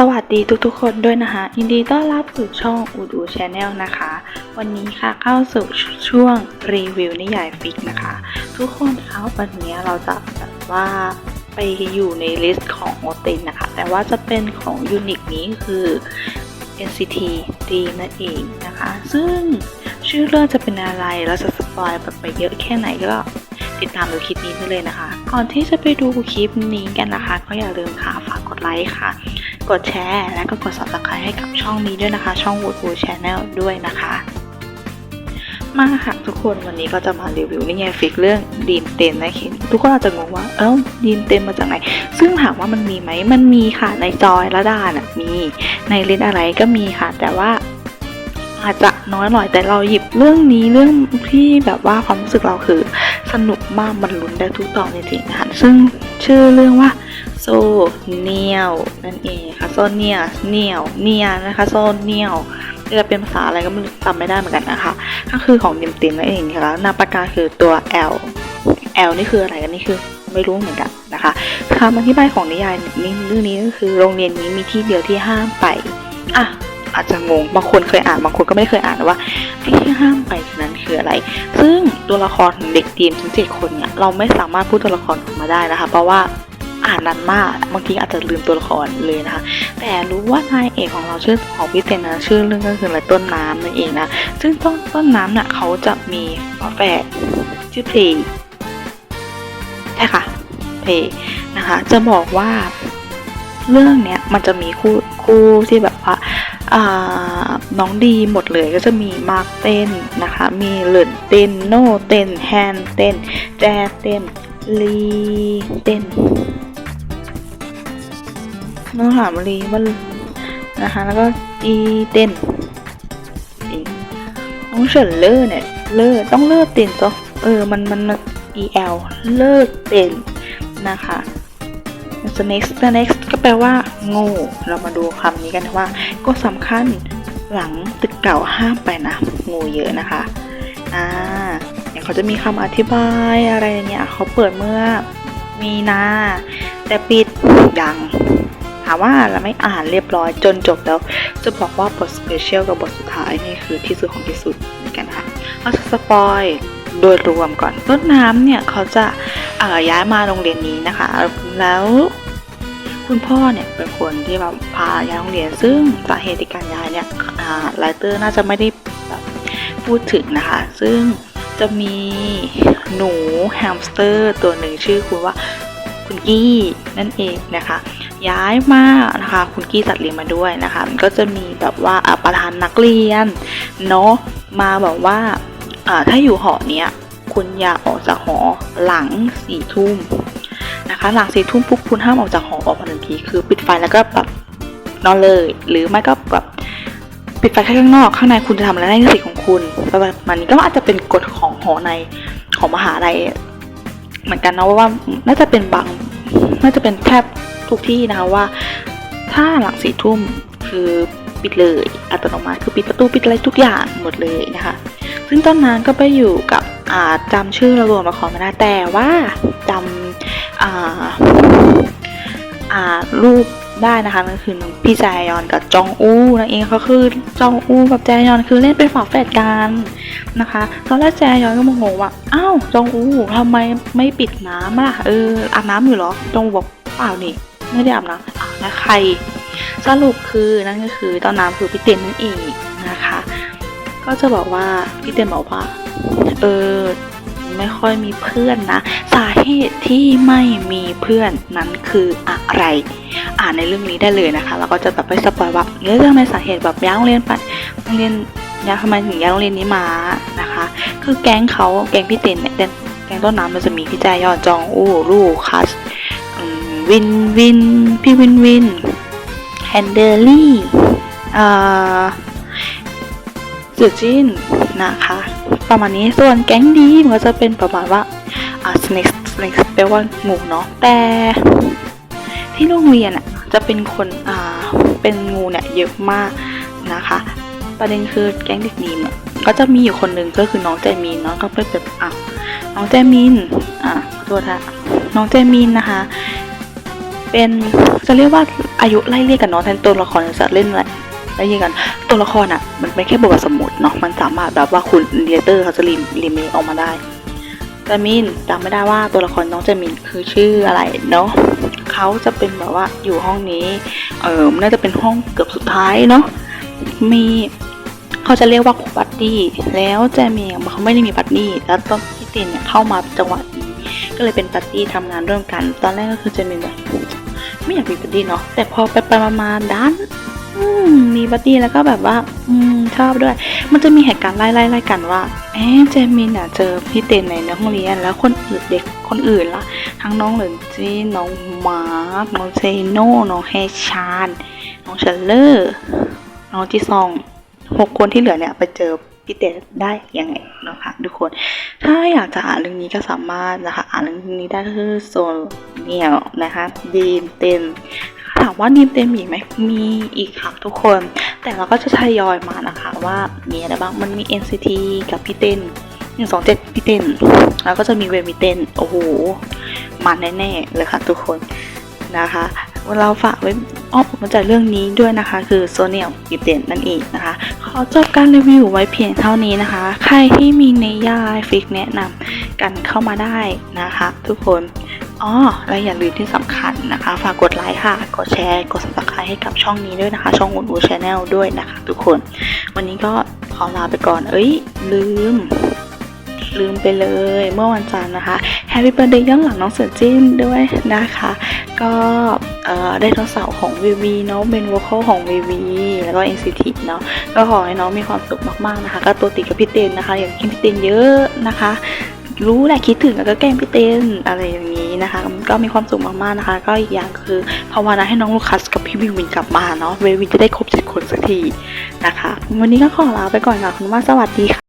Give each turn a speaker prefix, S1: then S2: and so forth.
S1: สวัสดีทุกๆคนด้วยนะคะยินดีต้อนรับสู่ช่องอูดูชาแนลนะคะ วันนี้ค่ะเข้าสู่ช่วงรีวิวนิยายฟิกนะคะ ทุกคนคะวันนี้เราจะแบบว่าไปอยู่ในลิสต์ของโอตินนะคะ แต่ว่าจะเป็นของยูนิคนี้คือ NCT D นั่นเองนะคะ ซึ่งชื่อเรื่องจะเป็นอะไรเราจะสปอยแบบไปเยอะแค่ไหนก็ติดตามดูคลิปนี้ได้เลยนะคะ ก่อนที่จะไปดูคลิปนี้กันนะคะ ก็อย่าลืมค่ะฝากกดไลค์ค่ะ กดแชร์ และก็กด subscribe ให้กับช่องนี้ด้วยนะคะ ช่อง Wood Wood Channel ด้วยนะคะ มาค่ะทุกคนวันนี้ก็จะมารีวิวนี่ไงฟิกเรื่องดีนเต็มนะคิดทุกคนอาจจะงงว่า เอ้าดีนเต็มมาจากไหน ซึ่งถามว่ามันมีไหมมันมีค่ะในจอยละดาน่ะมีในลินอะไรก็มีค่ะ แต่ว่าอาจจะ น้อยหน่อยแต่เราหยิบเรื่องนี้เรื่องที่แบบว่าความรู้สึกเราคือสนุกมากมันลุ้นได้ทุกตอนจริงๆนะคะซึ่งชื่อเรื่องว่าโซเนียลนั่นเองค่ะโซเนียเนียลเนียนะคะโซเนียลจะเป็นภาษาอะไรก็ไม่จำไม่ได้เหมือนกันนะคะ ก็คือของดิมตินนั่นเองค่ะนามปากกาคือตัว L L นี่คืออะไรกันนี่คือไม่รู้เหมือนกันนะคะคำอธิบายของนิยายนี้เรื่องนี้ก็คือโรงเรียนนี้มีที่เดียวที่ห้ามไปอะ อาจจะงง บางคนเคยอ่าน บางคนก็ไม่เคยอ่านว่าที่ห้ามไปนั้นคืออะไร ซึ่งตัวละครของเด็กทีมทั้งเจ็ดคนเนี่ยเราไม่สามารถพูดตัวละครออกมาได้นะคะ เพราะว่าอ่านนานมาก บางทีอาจจะลืมตัวละครเลยนะคะ แต่รู้ว่านายเอกของเราชื่อของพี่เต็นนะชื่อเรื่องก็คืออะไรต้นน้ำนั่นเองนะ ซึ่งต้นต้นน้ำน่ะเขาจะมีฝาแฝดชื่อเพลงใช่ค่ะเพลงนะคะ จะบอกว่าเรื่องเนี้ยมันจะมีคู่คู่ที่แบบว่า น้องดีหมดเลยก็จะมีมาร์กเต้นนะคะ มีเหลินเต้นโนเต้นแฮนเต้นแจเต้นลีเต้นน้องถามลีว่านะคะแล้วก็อีเต้นน้องเฉินเลอร์เนี่ยเลอร์ต้องเลอร์เต้นจ้ะเออมันมันมัน el เลิกเต้นนะคะ the next the next ก็แปลว่า โง่ เรามาดูคำนี้กันว่า ก็สำคัญหลังตึกเก่าห้ามไปนะ งูเยอะนะคะ อ่าเนี่ยเขาจะมีคำอธิบายอะไรอย่างเงี้ยเขาเปิดเมื่อมีนาแต่ปิดยังถามว่าเราไม่อ่านเรียบร้อยจนจบแล้ว จะบอกว่าบทสเปเชียลกับบทสุดท้ายนี่คือที่สุดของที่สุดเหมือนกันค่ะเราสปอยโดยรวมก่อนต้นน้ำเนี่ยเขาจะเอ่อย้ายมาโรงเรียนนี้นะคะ แล้ว คุณพ่อเนี่ยเป็นคนที่แบบพาย้ายโรงเรียน ซึ่งสาเหตุการย้ายเนี่ยไลเตอร์น่าจะไม่ได้แบบพูดถึงนะคะ ซึ่งจะมีหนูแฮมสเตอร์ตัวหนึ่งชื่อคุณว่าคุณกี้นั่นเองนะคะ ย้ายมานะคะคุณกี้จัดเรียนมาด้วยนะคะก็จะมีแบบว่าประธานนักเรียนเนาะมาแบบว่าอ่าถ้าอยู่หอเนี้ยคุณอย่าออกจากหอหลังสี่ทุ่ม นะคะ หลังสี่ทุ่มปุ๊บคุณห้ามออกจากหอออกมาทันทีคือปิดไฟแล้วก็แบบนอนเลย หรือไม่ก็แบบปิดไฟแค่ข้างนอกข้างในคุณจะทำอะไรได้ในสิทธิ์ของคุณประมาณนี้ก็อาจจะเป็นกฎของหอในของมหาลัยเหมือนกันนะว่าน่าจะเป็นบางน่าจะเป็นแทบทุกที่นะคะว่า ถ้าหลังสี่ทุ่มคือปิดเลยอัตโนมัติคือปิดประตูปิดอะไรทุกอย่างหมดเลยนะคะ ซึ่งต้นนั้นก็ไปอยู่กับอาจำชื่อระรวมละครไม่ได้แต่ว่าจำ รูปได้นะคะนั่นคือพี่แจยอนกับจองอู้นั่นเองเขาคือจองอู้กับแจยอนคือเล่นเป็นฝาแฝดกันนะคะตอนแรกแจยอนก็โมโหว่าอ้าวจองอู้ทำไมไม่ปิดน้ำล่ะเอออาบน้ำอยู่เหรอจองอูบอกเปล่านี่ไม่ได้อาบน้ำอาวแล้วใคร สรุปคือนั่นก็คือตอนน้ำคือพี่เต็นนั่นเองนะคะ ก็จะบอกว่าพี่เต็นบอกว่าเออ ไม่ค่อยมีเพื่อนนะ สาเหตุที่ไม่มีเพื่อนนั้นคืออะไร อ่านในเรื่องนี้ได้เลยนะคะ แล้วก็จะแบบไปสปอยว่าเรื่องในสาเหตุแบบย้ายโรงเรียนไปโรงเรียนย้ายทำไมถึงย้ายโรงเรียนนี้มานะคะ คือแก๊งเขาแก๊งพี่เต็นเนี่ยแก๊งต้นน้ำมันจะมีพี่แจยอนจองอู้รูคัสวินวินพี่วินวินแฮนเดอร์ลี่อ่าจือจินนะคะ ประมาณนี้ส่วนแก๊งดีมันก็จะเป็นประมาณว่าอ่า snake snake แปลว่างูเนาะแต่ที่โรงเรียนอะจะเป็นคนอ่าเป็นงูเนี่ยเยอะมากนะคะ ประเด็นคือแก๊งเด็กดีเนี่ยก็จะมีอยู่คนหนึ่งก็คือน้องแจมินเนาะก็เป็นแบบอะน้องแจมินอะขอโทษค่ะน้องแจมินนะคะ เป็นจะเรียกว่าอายุไล่เรียกกันเนาะแทนตัวละครจะเล่นอะไร ไล่เรียกกันตัวละครอะ มันเป็นแค่บทสมมุติเนาะมันสามารถแบบว่าคุณเรียเตอร์เขาจะรีรีเมคออกมาได้จามินจำไม่ได้ว่าตัวละครน้องจามินคือชื่ออะไรเนาะเขาจะเป็นแบบว่าอยู่ห้องนี้เออน่าจะเป็นห้องเกือบสุดท้ายเนาะมีเขาจะเรียกว่าครูบัดดี้แล้วแจมีเขาไม่ได้มีบัดดี้แล้วตอนพี่ตินเนี่ยเข้ามาจังหวะนี้ก็เลยเป็นบัดดี้ทำงานร่วมกัน ตอนแรกก็คือเจมินแบบไม่อยากมีบัดดี้เนาะแต่พอไปไปๆมาๆดัน มีบัดดี้แล้วก็แบบว่า อืมชอบด้วย มันจะมีเหตุการณ์ไล่ไล่ไล่กันว่าเอ๊เจมินอะเจอพี่เต้นในห้องเรียน แล้วคนอื่นเด็กคนอื่นล่ะ ทั้งน้องเหลินจีน้องมาร์คน้องเจโน่น้องแฮชานน้องเชลเลอร์น้องจีซองหกคนที่เหลือเนี่ยไปเจอพี่เต้นได้ยังไงนะคะทุกคน ถ้าอยากจะอ่านเรื่องนี้ก็สามารถนะคะอ่านเรื่องนี้ได้ก็คือโซเนียลนะคะดีมเต็ม ถามว่าดีมเต็มอีกไหมมีอีกค่ะทุกคน แต่เราก็จะทยอยมานะคะว่ามีอะไรบ้างมันมี NCT กับพี่เต้นหนึ่งสองเจ็ดพี่เต้น แล้วก็จะมีเวมิเต้นโอ้โหมันแน่ๆเลยค่ะทุกคนนะคะเราฝากไว้อ้อมมาจากเรื่องนี้ด้วยนะคะ คือโซเนียลกิบเต้นนั่นเองนะคะ ขอจบการรีวิวไว้เพียงเท่านี้นะคะ ใครที่มีในยายฟิกแนะนำกันเข้ามาได้นะคะ ทุกคน อ๋อและอย่าลืมที่สำคัญนะคะ ฝากกดไลค์ค่ะ กดแชร์ กด subscribe ให้กับช่องนี้ด้วยนะคะ ช่องอุ่นอูชาแนลด้วยนะคะ ทุกคน วันนี้ก็ขอลาไปก่อน เอ้ย ลืม ลืมไปเลย เมื่อวันจันทร์นะคะ Happy Birthday ย้อนหลังน้องเสือจิ้นด้วยนะคะ ก็ได้ทดสอบของ VV เนาะเป็น vocal ของ VV แล้วก็ NCT เนาะก็ขอให้น้องมีความสุขมากๆนะคะ ก็ตัวติดกับพี่เต้นนะคะ อยากกินพี่เต้นเยอะนะคะ รู้แหละคิดถึงแล้วก็แกล้งพี่เต้นอะไรอย่างนี้นะคะก็มีความสุขมากๆนะคะ ก็อีกอย่างคือภาวนาให้น้องลูคัสกับพี่วินวินกลับมาเนาะเววินจะได้ครบเจ็ดคนสักทีนะคะ วันนี้ก็ขอลาไปก่อนค่ะคุณว่าสวัสดีค่ะ